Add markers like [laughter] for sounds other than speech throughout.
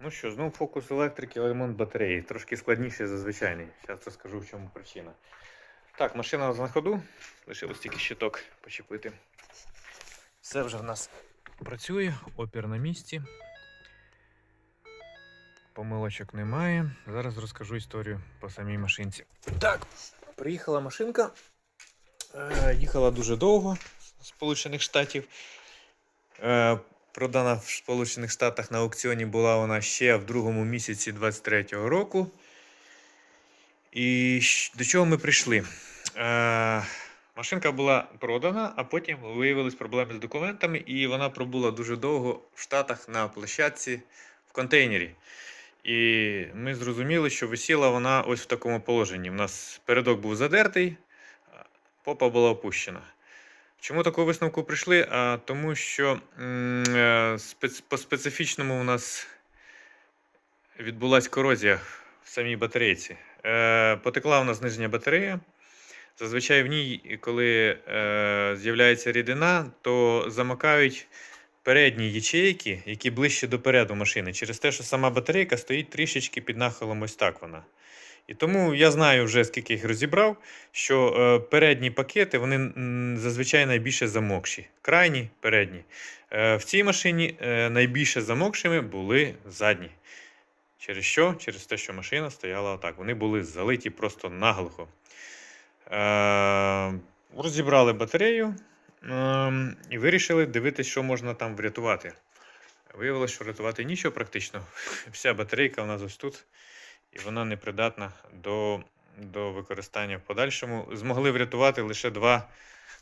Ну що, знову фокус електрики, ремонт батареї. Трошки складніше за звичайний. Зараз розкажу, в чому причина. Так, машина на ходу. Лишилось тільки щиток почепити. Все вже в нас працює, опір на місці. Помилочок немає. Зараз розкажу історію по самій машинці. Так, приїхала машинка. Е, їхала дуже довго з Сполучених Штатів. Продана в Сполучених Штатах на аукціоні була вона ще в другому місяці 23-го року. І до чого ми прийшли? Е, машинка була продана, а потім виявились проблеми з документами, і вона пробула дуже довго в Штатах на площадці в контейнері. І ми зрозуміли, що висіла вона ось в такому положенні. У нас передок був задертий, попа була опущена. Чому такого висновку прийшли? А, тому що е, по специфічному у нас відбулася корозія в самій батарейці. Е, потекла у нас нижня батарея. Зазвичай в ній, коли е, з'являється рідина, то замикають передні ячейки, які ближче до переду машини, через те, що сама батарейка стоїть трішечки під нахилом, ось так вона. І тому я знаю вже, скільки їх розібрав, що е, передні пакети вони зазвичай найбільше замокші. Крайні передні. Е, в цій машині е, найбільше замокшими були задні. Через що? Через те, що машина стояла отак. Вони були залиті просто наглухо. Розібрали батарею і вирішили дивитися, що можна там врятувати. Виявилося, що врятувати нічого практично. [laughs] Вся батарейка у нас ось тут, і вона непридатна до, до використання в подальшому. Змогли врятувати лише два,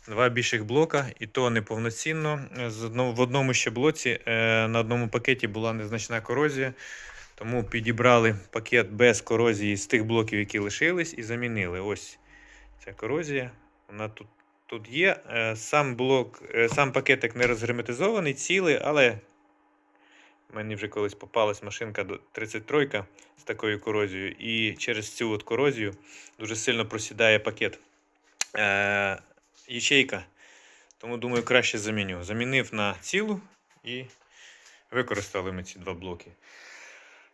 два більших блока, і то неповноцінно. В одному ще блоці е, на одному пакеті була незначна корозія. Тому підібрали пакет без корозії з тих блоків, які лишились, і замінили. Ось ця корозія. Вона тут, тут є. Е, Сам блок, е, сам пакетик не розгерметизований, цілий, але мені вже колись попалась машинка 33 з такою корозією, і через цю от корозію дуже сильно просідає пакет. Е, ячейка. Тому думаю, краще заміню. Замінив на цілу і використали ми ці два блоки.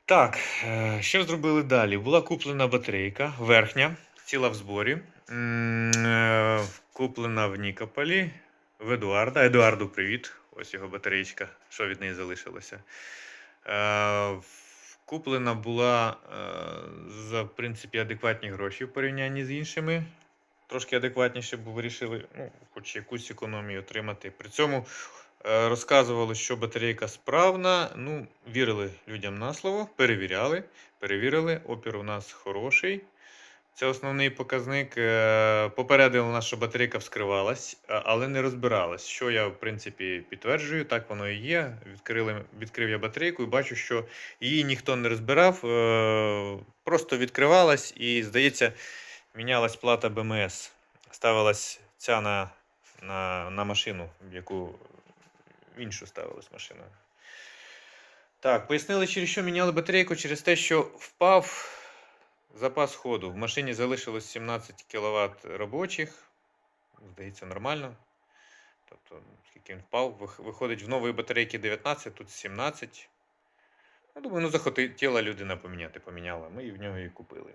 Так, е, що зробили далі? Була куплена батарейка верхня, ціла в зборі. Е, Куплена в Нікополі в Едуарда. Едуарду, привіт. Ось його батареєчка, що від неї залишилося. Е, Куплена була е, за в принципі адекватні гроші в порівнянні з іншими. Трошки адекватніше, бо вирішили ну, хоч якусь економію отримати. При цьому е, розказували, що батарейка справна. Ну, вірили людям на слово, перевіряли. Перевірили, опір у нас хороший. Це основний показник. Е, Попередили нас, що батарейка вскривалась, але не розбиралась. Що я, в принципі, підтверджую, так воно і є. Відкрили, відкрив я батарейку і бачу, що її ніхто не розбирав, е, просто відкривалась і, здається, мінялась плата БМС. Ставилась ця на, на, на машину, яку іншу ставилась машина. Так, пояснили, через що міняли батарейку, через те, що впав запас ходу. В машині залишилось 17 кВт робочих. Здається, нормально. Тобто, скільки він впав, виходить в нової батарейки 19, тут 17. Ну, думаю, ну захотіла людина поміняти, поміняла. Ми і в нього і купили.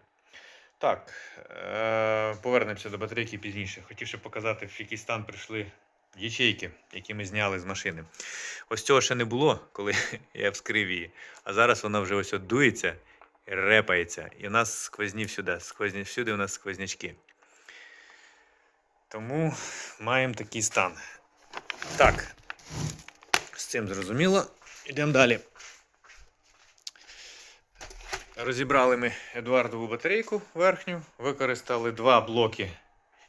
Так, е- повернемося до батарейки пізніше. Хотів ще показати, в який стан прийшли ячейки, які ми зняли з машини. Ось цього ще не було, [laughs] коли я вскрив її. А зараз вона вже ось дується, репається. І у нас сквозні всюди. Сквозні, всюди у нас сквознячки. Тому маємо такий стан. Так, з цим зрозуміло. Йдемо далі. Розібрали ми Едуардову батарейку верхню, використали два блоки,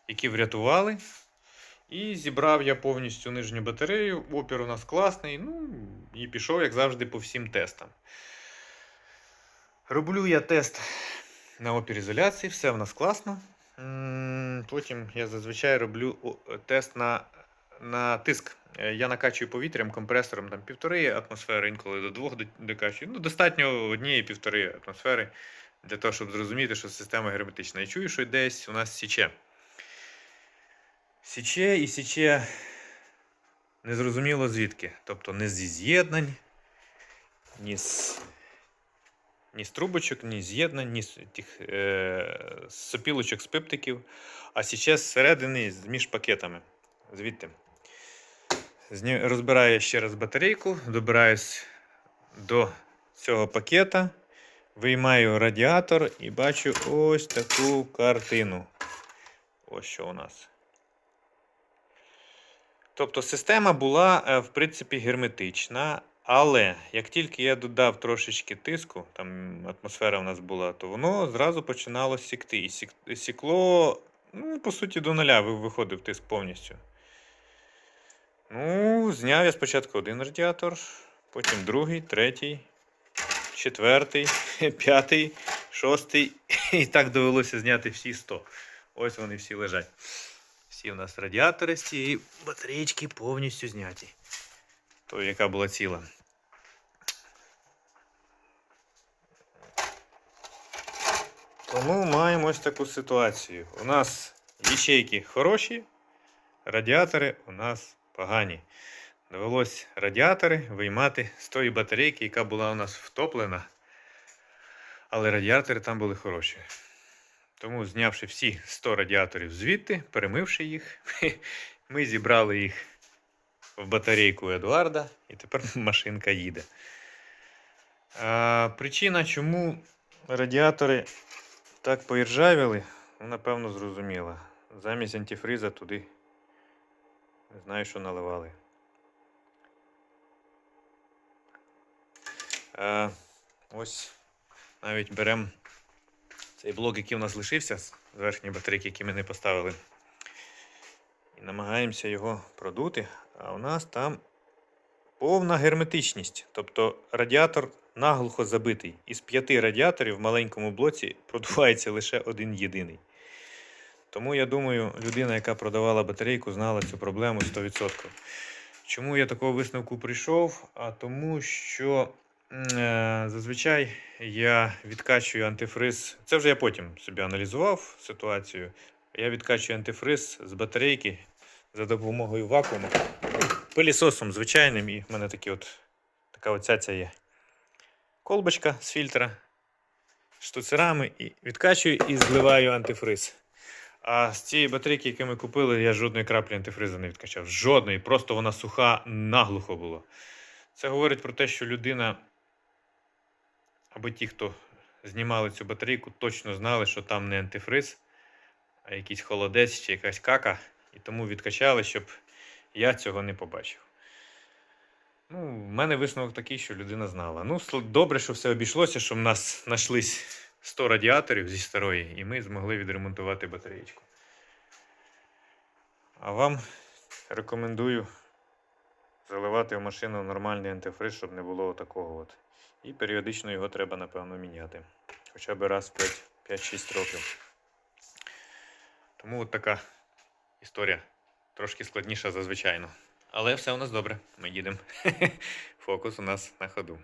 які врятували. І зібрав я повністю нижню батарею. Опір у нас класний. Ну, і пішов, як завжди, по всім тестам. Роблю я тест на опір ізоляції, все в нас класно. Потім я зазвичай роблю тест на, на тиск. Е, Я накачую повітрям, компресором там півтори атмосфери, інколи до двох до- докачую. Ну, достатньо однієї півтори атмосфери для того, щоб зрозуміти, що система герметична. І чую, що десь у нас січе. Січе і січе незрозуміло звідки. Тобто не зі з'єднань, ні з ні з трубочок, ні з'єднань, ні з тих е, сопілочок з пиптиків, а зараз зсередини між пакетами. Звідти. Розбираю ще раз батарейку, добираюсь до цього пакета, виймаю радіатор і бачу ось таку картину. Ось що у нас. Тобто система була, е, в принципі, герметична, але як тільки я додав трошечки тиску, там атмосфера у нас була, то воно зразу починало сікти. І сік, сікло, ну, по суті, до нуля виходив тиск повністю. Ну, зняв я спочатку один радіатор, потім другий, третій, четвертий, [laughs] п'ятий, шостий. І так довелося зняти всі 100. Ось вони всі лежать. Всі у нас радіатори з цієї батареєчки повністю зняті. Той, яка була ціла. Тому маємо ось таку ситуацію. У нас ячейки хороші, радіатори у нас погані. Довелось радіатори виймати з тої батарейки, яка була у нас втоплена. Але радіатори там були хороші. Тому, знявши всі 100 радіаторів звідти, перемивши їх, [laughs] ми зібрали їх в батарейку Едуарда, і тепер [laughs] машинка їде. А, причина, чому радіатори так поіржавіли, ну, напевно, зрозуміла. Замість антифриза туди не знаю, що наливали. А, ось навіть беремо цей блок, який у нас лишився з верхньої батарейки, які ми не поставили. Намагаємося його продути, а у нас там повна герметичність. Тобто радіатор наглухо забитий. Із п'яти радіаторів в маленькому блоці продувається лише один єдиний. Тому я думаю, людина, яка продавала батарейку, знала цю проблему 100%. Чому я такого висновку прийшов? А тому що е, зазвичай я відкачую антифриз. Це вже я потім собі аналізував ситуацію. Я відкачую антифриз з батарейки за допомогою вакууму. Пилісосом звичайним, і в мене такі от, така оця ця є колбочка з фільтра, штуцерами, і відкачую і зливаю антифриз. А з цієї батарейки, яку ми купили, я жодної краплі антифризу не відкачав. Жодної, просто вона суха, наглухо була. Це говорить про те, що людина, або ті, хто знімали цю батарейку, точно знали, що там не антифриз, а якийсь холодець чи якась кака, і тому відкачали, щоб я цього не побачив. Ну, в мене висновок такий, що людина знала. Ну, добре, що все обійшлося, що в нас знайшлись 100 радіаторів зі старої, і ми змогли відремонтувати батареєчку. А вам рекомендую заливати в машину нормальний антифриз, щоб не було такого от. І періодично його треба, напевно, міняти. Хоча б раз в 5-6 років. Тому от така історія. Трошки складніша за звичайно. Але все у нас добре. Ми їдемо. [laughs] Фокус у нас на ходу.